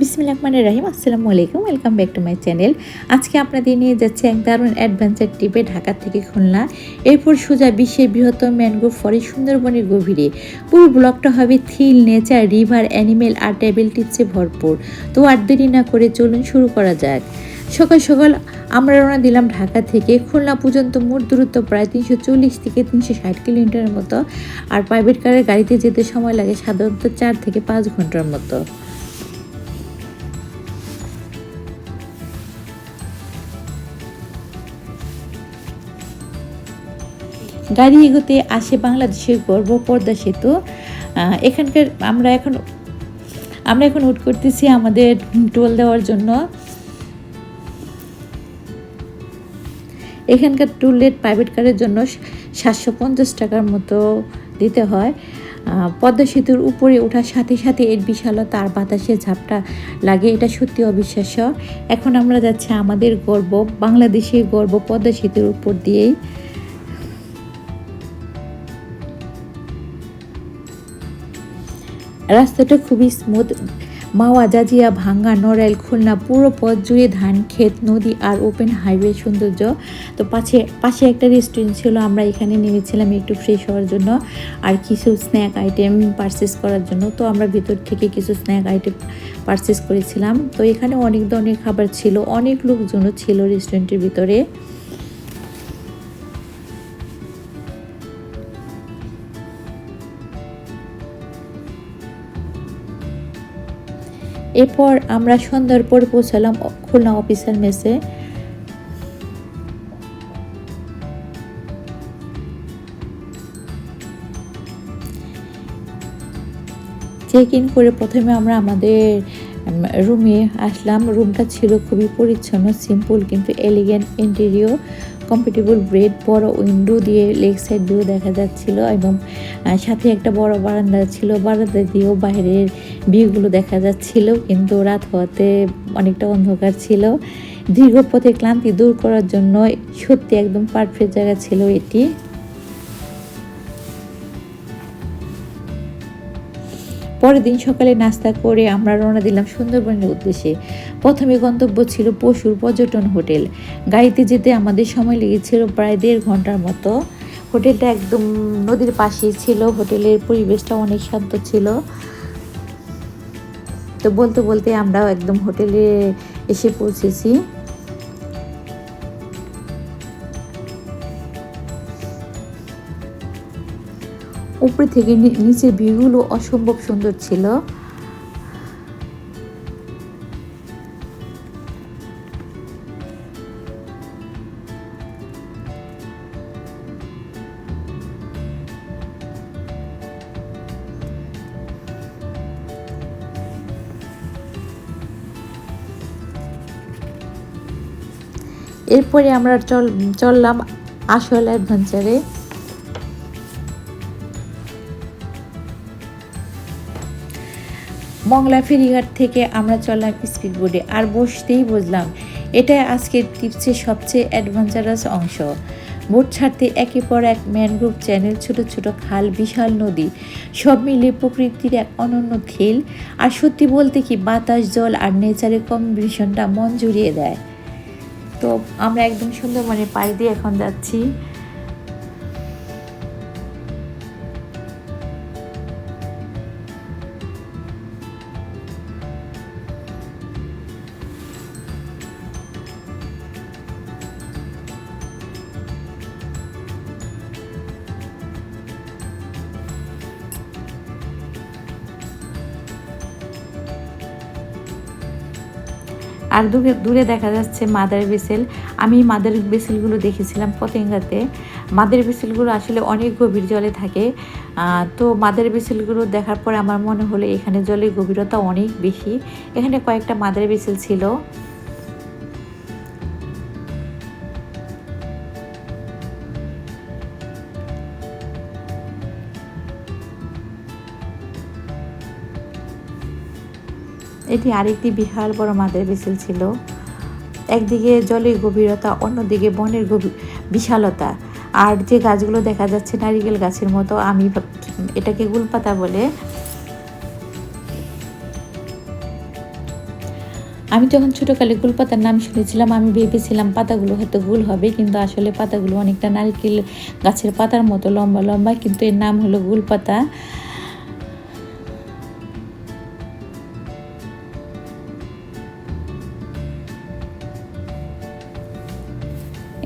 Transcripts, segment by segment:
বিসমিল্লাহ রহমান রাহিম, আসসালামু আলাইকুম welcome back to my channel আজকে আপনাদের নিয়ে যাচ্ছে এক দারুণ অ্যাডভেঞ্চার ট্রিপে ঢাকা থেকে খুলনা। এরপর সোজা বিশ্বের বৃহত্তম ম্যানগ্রোভ ফরেস্ট সুন্দরবনের গভীরে। পুরো ব্লকটা হবে থিল নেচার রিভার অ্যানিমেল আর টেবিল টিপসে ভরপুর। তো আর দেরি না করে চলুন শুরু করা যাক। সকাল সকাল আমরা রওনা দিলাম ঢাকা থেকে। খুলনা পর্যন্ত মোট দূরত্ব প্রায় তিনশো চল্লিশ থেকে তিনশো ষাট কিলোমিটারের মতো। আর প্রাইভেট কারের গাড়িতে যেতে সময় লাগে সাধারণত চার থেকে পাঁচ ঘণ্টার মতো। গাড়ি এগোতে আসে বাংলাদেশের গর্ব পর্দা সেতু। এখানকার আমরা এখন আমরা এখন উঠ করতেছি আমাদের টোল দেওয়ার জন্য। এখানকার টুল রেট প্রাইভেট কারের জন্য সাতশো পঞ্চাশ টাকার মতো দিতে হয়। পদ্মা সেতুর উপরে ওঠার সাথে সাথে এর বিশালতা আর বাতাসের ঝাপটা লাগে, এটা সত্যি অবিশ্বাস্য। এখন আমরা যাচ্ছি আমাদের গর্ব, বাংলাদেশের গর্ব পদ্মা সেতুর উপর দিয়েই। রাস্তাটা খুবই স্মুথ মাওয়া জাজিয়া ভাঙ্গা, নড়াইল, খুলনা, পুরো পথ জুড়ে ধান, ক্ষেত, নদী আর ওপেন হাইওয়ে সৌন্দর্য। তো পাশে পাশে একটা রেস্টুরেন্ট ছিল, আমরা এখানে নেমেছিলাম একটু ফ্রেশ হওয়ার জন্য আর কিছু স্ন্যাক আইটেম পারচেস করার জন্য। তো আমরা ভিতর থেকে কিছু স্ন্যাক আইটেম পারচেস করেছিলাম। তো এখানে অনেক ধরনের খাবার ছিল, অনেক লোকজনও ছিল রেস্টুরেন্টের ভিতরে। এরপর আমরা সন্ধ্যার পর পৌঁছালাম খুলনা অফিসার মেসে। চেক ইন করে প্রথমে আমরা আমাদের রুমে আসলাম। রুমটা ছিল খুবই পরিচ্ছন্ন সিম্পল কিন্তু এলিগেন্ট ইন্টেরিয়র কম্পিটেবল ব্রেড বড় উইন্ডো দিয়ে লেগ সাইড ভিউ দেখা যাচ্ছিল এবং সাথে একটা বড় বারান্দা ছিল। বারান্দা দিয়েও বাইরের ভিউগুলো দেখা যাচ্ছিল, কিন্তু রাত হওয়াতে অনেকটা অন্ধকার ছিল। দীর্ঘ পথে ক্লান্তি দূর করার জন্য সত্যি একদম পারফেক্ট জায়গা ছিল এটি। পরের দিন সকালে নাস্তা করে আমরা রওনা দিলাম সুন্দরবনের উদ্দেশ্যে। প্রথমে গন্তব্য ছিল পশুর পর্যটন হোটেল। গাড়িতে যেতে আমাদের সময় লেগেছিল প্রায় দেড় ঘণ্টার মতো। হোটেলটা একদম নদীর পাশেই ছিল, হোটেলের পরিবেশটা অনেক শান্ত ছিল। তো বলতে বলতে আমরাও একদম হোটেলে এসে পৌঁছেছি। উপরে থেকে নি- নিচের ভিউগুলো অসম্ভব সুন্দর ছিল। এরপরে আমরা চল চললাম আসল অ্যাডভেঞ্চারে। মংলা ফেরিঘাট থেকে আমরা চললাম স্পিড বোর্ডে আর বসতেই বুঝলাম, এটাই আজকের টিপসের সবচেয়ে অ্যাডভেঞ্চারাস অংশ। বোট ছাড়তে একের পর এক ম্যানগ্রোভ চ্যানেল ছোট ছোট খাল, বিশাল নদী, সব মিলে প্রকৃতির এক অনন্য থিল আর সত্যি বলতে কি, বাতাস, জল আর নেচারের কম্বিনেশনটা মন জুড়িয়ে দেয়। তো আমরা একদম সুন্দরবনের পাড়ি দিয়ে এখন যাচ্ছি। আর দূরে দূরে দেখা যাচ্ছে মাদার বেসেল আমি মাদার বেসেলগুলো দেখেছিলাম পতেঙ্গাতে। মাদার বেসেলগুলো আসলে অনেক গভীর জলে থাকে। তো মাদার বেসেলগুলো দেখার পর আমার মনে হলো এখানে জলের গভীরতা অনেক বেশি। এখানে কয়েকটা মাদার বেসেল ছিল। এটি আরেকটি বিশাল বড় মাদের বেসেল ছিল। একদিকে জলের গভীরতা, অন্যদিকে বনের গভীর বিশালতা। আর যে গাছগুলো দেখা যাচ্ছে নারিকেল গাছের মতো, আমি এটাকে গুলপাতা বলে। আমি যখন ছোটোকালে গুলপাতার নাম শুনেছিলাম, আমি ভেবেছিলাম পাতাগুলো হয়তো গুল হবে, কিন্তু আসলে পাতাগুলো অনেকটা নারকেল গাছের পাতার মতো লম্বা লম্বা, কিন্তু এর নাম হলো গুল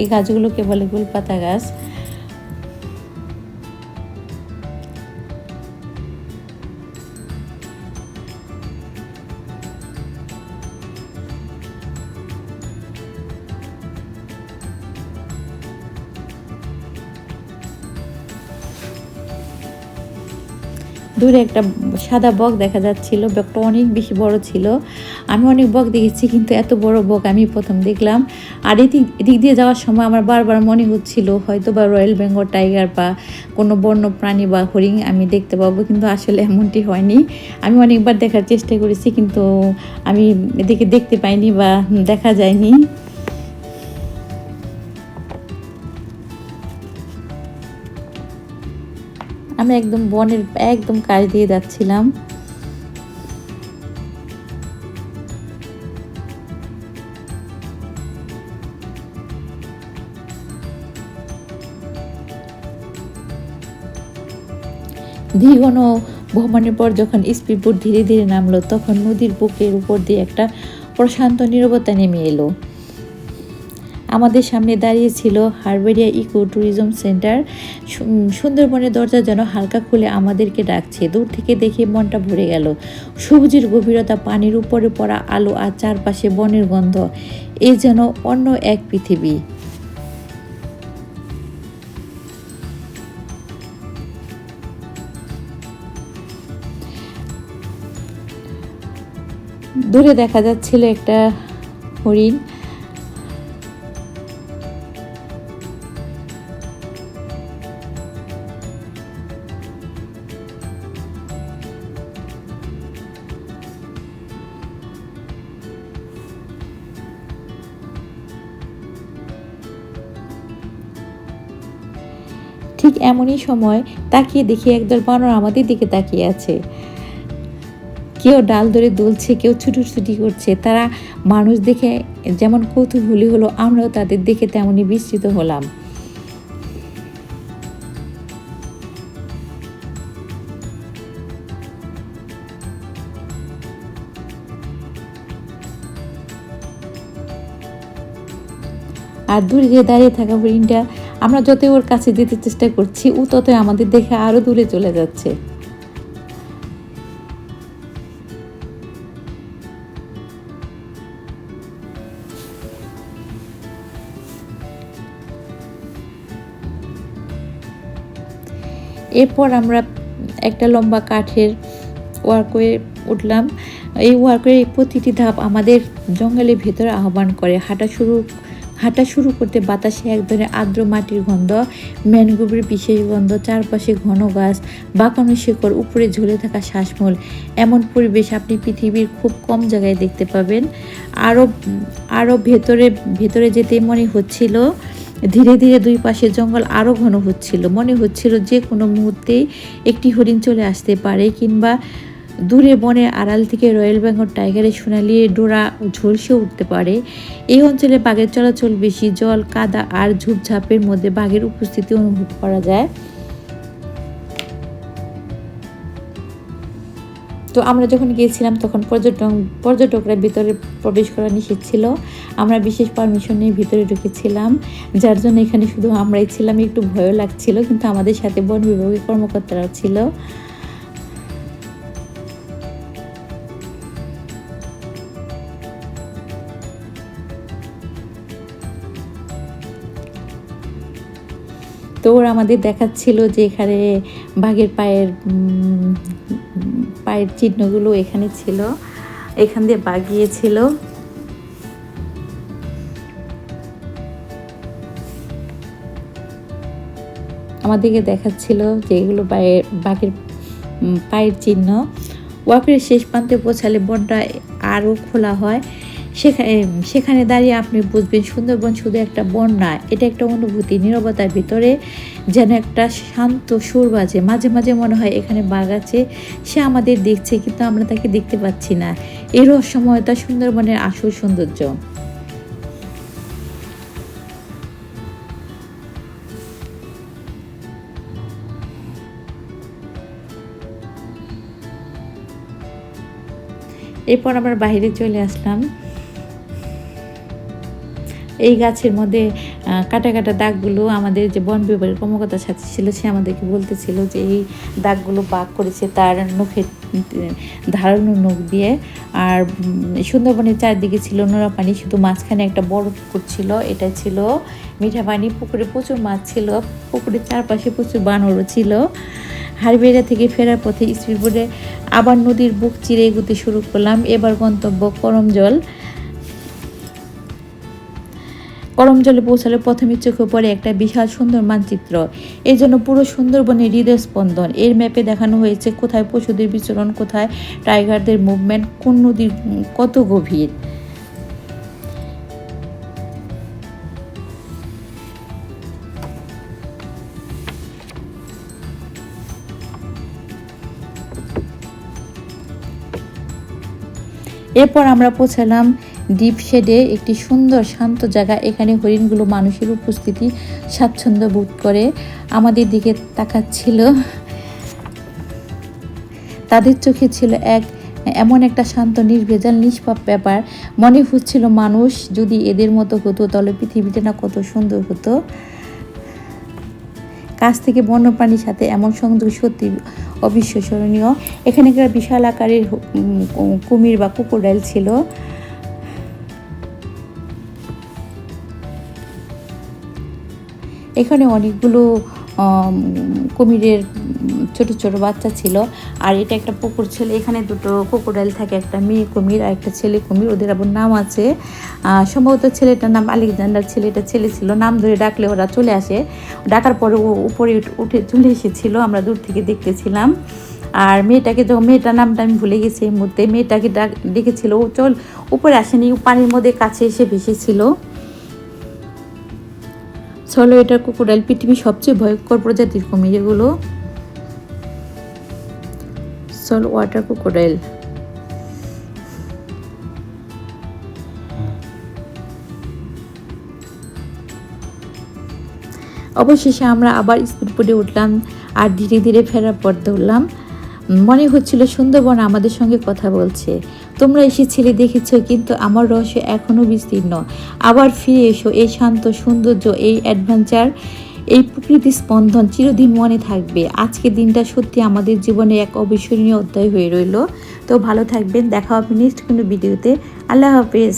এই গাছগুলোকে বলে গুলপাতা গাছ। দূরে একটা সাদা বক দেখা যাচ্ছিল, বকটা অনেক বেশি বড় ছিল। আমি অনেক বক দেখেছি, কিন্তু এত বড় বক আমি প্রথম দেখলাম। আর এদিক এদিক দিয়ে যাওয়ার সময় আমার বারবার মনে হচ্ছিল হয়তো বা রয়্যাল বেঙ্গল টাইগার বা কোনো বন্য প্রাণী বা হরিণ আমি দেখতে পাবো, কিন্তু আসলে এমনটি হয়নি। আমি অনেকবার দেখার চেষ্টা করেছি, কিন্তু আমি এদিকে দেখতে পাইনি বা দেখা যায়নি। আমি একদম বনের, একদম কাজ দিয়ে যাচ্ছিলাম। দীর্ঘন ভ্রমণের পর যখন স্পিডবোট ধীরে ধীরে নামলো, তখন নদীর বুকের উপর দিয়ে একটা প্রশান্ত নীরবতা নেমে এলো। আমাদের সামনে দাঁড়িয়ে ছিল হারবেরিয়া ইকো ট্যুরিজম সেন্টার। সুন্দরবনের দরজা যেন হালকা খুলে আমাদেরকে ডাকছে। দূর থেকে দেখে মনটা ভরে গেল। সবুজের গভীরতা, পানির উপরে পড়া আলো আর চারপাশে বনের গন্ধ, এ যেন অন্য এক পৃথিবী। দূরে দেখা যাচ্ছিল একটা হরিণ। ঠিক এমনই সময় তাকিয়ে দেখি একদল বানর আমাদের দিকে তাকিয়ে আছে। কেউ ডাল ধরে দুলছে, কেউ ছুটোছুটি করছে। তারা মানুষ দেখে যেমন কৌতূহলী হলো, আমরাও তাদের দেখে তেমনই বিস্তৃত হলাম। আর দূরে যে দাঁড়িয়ে থাকা হরিণটা, আমরা যতই ওর কাছে যেতে চেষ্টা করছি, ও ততই আমাদের দেখে আরও দূরে চলে যাচ্ছে। এরপর আমরা একটা লম্বা কাঠের ওয়ার্কওয়ে উঠলাম। এই ওয়ার্কওয়ে প্রতিটি ধাপ আমাদের জঙ্গলের ভেতরে আহ্বান করে। হাঁটা শুরু হাঁটা শুরু করতে বাতাসে এক ধরনের আর্দ্র মাটির গন্ধ, ম্যানগ্রোভের বিশেষ গন্ধ, চারপাশে ঘন গাছ, বাঁকানো শেকড়, উপরে ঝুলে থাকা শ্বাসমূল। এমন পরিবেশ আপনি পৃথিবীর খুব কম জায়গায় দেখতে পাবেন। আরও আরও ভেতরে ভেতরে যেতে মনে হচ্ছিল ধীরে ধীরে দুই পাশে জঙ্গল আরও ঘন হচ্ছিল। মনে হচ্ছিল যে কোনো মুহূর্তে একটি হরিণ চলে আসতে পারে কিংবা দূরে বনের আড়াল থেকে রয়্যাল বেঙ্গল টাইগারের সোনালি ডোরা ঝলসে উঠতে পারে। এই অঞ্চলে বাঘের চলাচল বেশি, জল, কাদা আর ঝুপঝাপের মধ্যে বাঘের উপস্থিতি অনুভব করা যায়। তো আমরা যখন গিয়েছিলাম, তখন পর্যটন, পর্যটকরা ভিতরে প্রবেশ করা নিষেধ ছিল। আমরা বিশেষ পারমিশন নিয়ে ভিতরে ঢুকেছিলাম, যার জন্য এখানে শুধু আমরাই ছিলাম। একটু ভয়ও লাগছিল, কিন্তু আমাদের সাথে বন বিভাগের কর্মকর্তারাও ছিল। তো ওরা আমাদের দেখাচ্ছিল যে এখানে বাঘের পায়ের পায়ের চিহ্নগুলো এখানে ছিল, এখান দিয়ে বাঘ গিয়েছিল আমাদেরকে দেখাচ্ছিল যে এগুলো পায়ে বাঘের পায়ের চিহ্ন। ওয়াকের শেষ প্রান্তে পৌঁছালে বনটা আরও খোলা হয়। সেখানে সেখানে দাঁড়িয়ে আপনি বুঝবেন সুন্দরবন শুধু একটা বন এটা একটা অনুভূতি, নীরবতার ভিতরে যেন একটা শান্ত সুর বাজে। মাঝে মাঝে মনে হয় এখানে বাঘ আছে, সে আমাদের দেখছে কিন্তু আমরা তাকে দেখতে পাচ্ছি না। এর রহস্যময়তা সুন্দরবনের আসল সৌন্দর্য। এরপর আবার বাইরে চলে আসলাম। এই গাছের মধ্যে কাটা কাটা দাগগুলো আমাদের যে বন বিভাগের কর্মকর্তার সাথে ছিল, সে আমাদেরকে বলতেছিল যে এই দাগগুলো বাঘ করেছে তার নখের ধারালো নখ দিয়ে। আর সুন্দরবনের চারদিকে ছিল নোরা পানি, শুধু মাঝখানে একটা বড় পুকুর ছিল, এটা ছিল মিঠা পানি পুকুরে প্রচুর মাছ ছিল, পুকুরের চারপাশে প্রচুর বানরও ছিল। হারবেড়া থেকে ফেরার পথে স্পিডবোটে আবার নদীর বুক চিরে এগুতে শুরু করলাম। এবার গন্তব্য করমজল। করম জলে পৌঁছালে প্রথমে চোখে পড়ে একটা বিশাল সুন্দর মানচিত্র। এই জন্য পুরো সুন্দরবনের হৃদয় স্পন্দন এর ম্যাপে দেখানো হয়েছে কোথায় পশুদের বিচরণ, কোথায় টাইগারদের মুভমেন্ট, কোন নদীর কত গভীর। এরপর আমরা পৌঁছালাম ডিপ শেডে একটি সুন্দর শান্ত জায়গা। এখানে হরিণগুলো মানুষের উপস্থিতি স্বাচ্ছন্দ্য বোধ করে। আমাদের দিকে তাকাচ্ছিল। তাদের চোখে ছিল এক, এমন একটা শান্ত, নির্ভেজাল, নিষ্পাপ ব্যাপার। মনে হচ্ছিল মানুষ যদি এদের মতো হতো, তাহলে পৃথিবীটা না কত সুন্দর হতো। কাছ থেকে বন্যপ্রাণীর সাথে এমন সংযোগ সত্যি অবিশ্বাসনীয় এখানকার বিশাল আকারের কুমির বা কুকুরডাইল ছিল। এখানে অনেকগুলো কুমিরের ছোট ছোট বাচ্চা ছিল। আর এটা একটা পুকুর ছিল। এখানে দুটো কুকুরাইল থাকে, একটা মেয়ে কুমির আর একটা ছেলে কুমির। ওদের আবার নাম আছে। সম্ভবত ছেলেটার নাম আলেকজান্ডার ছেলেটা ছেলে ছিল। নাম ধরে ডাকলে ওরা চলে আসে। ডাকার পরে ও উপরে উঠে চলে এসেছিল। আমরা দূর থেকে দেখতেছিলাম। আর মেয়েটাকে যখন, মেয়েটার নামটা আমি ভুলে গেছি এই মুহূর্তে। মেয়েটাকে ডাক, ডেকেছিল। ও চল, উপরে আসেনি। পানির মধ্যে কাছে এসে ভেসেছিল। চলো, এটা ক্রোকোডাইল পৃথিবীর সবচেয়ে ভয়ঙ্কর প্রজাতির কুমির এগুলো সল ওয়াটার ক্রোকোডাইল অবশেষে আমরা আবার স্পিডবোটে উঠলাম আর ধীরে ধীরে ফেরার পর ধরলাম। মনে হচ্ছিল সুন্দরবন আমাদের সঙ্গে কথা বলছে। তোমরা এসেছিলে, দেখেছ, কিন্তু আমার রহস্য এখনও বিস্তীর্ণ। আবার ফিরে এসো, এই শান্ত সৌন্দর্য, এই অ্যাডভেঞ্চার, এই প্রকৃতি স্পন্দন চিরদিন মনে থাকবে। আজকে দিনটা সত্যি আমাদের জীবনে এক অবিস্মরণীয় অধ্যায় হয়ে রইল। তো ভালো থাকবেন, দেখা হবে নেক্সট কোনো ভিডিওতে। আল্লাহ হাফেজ।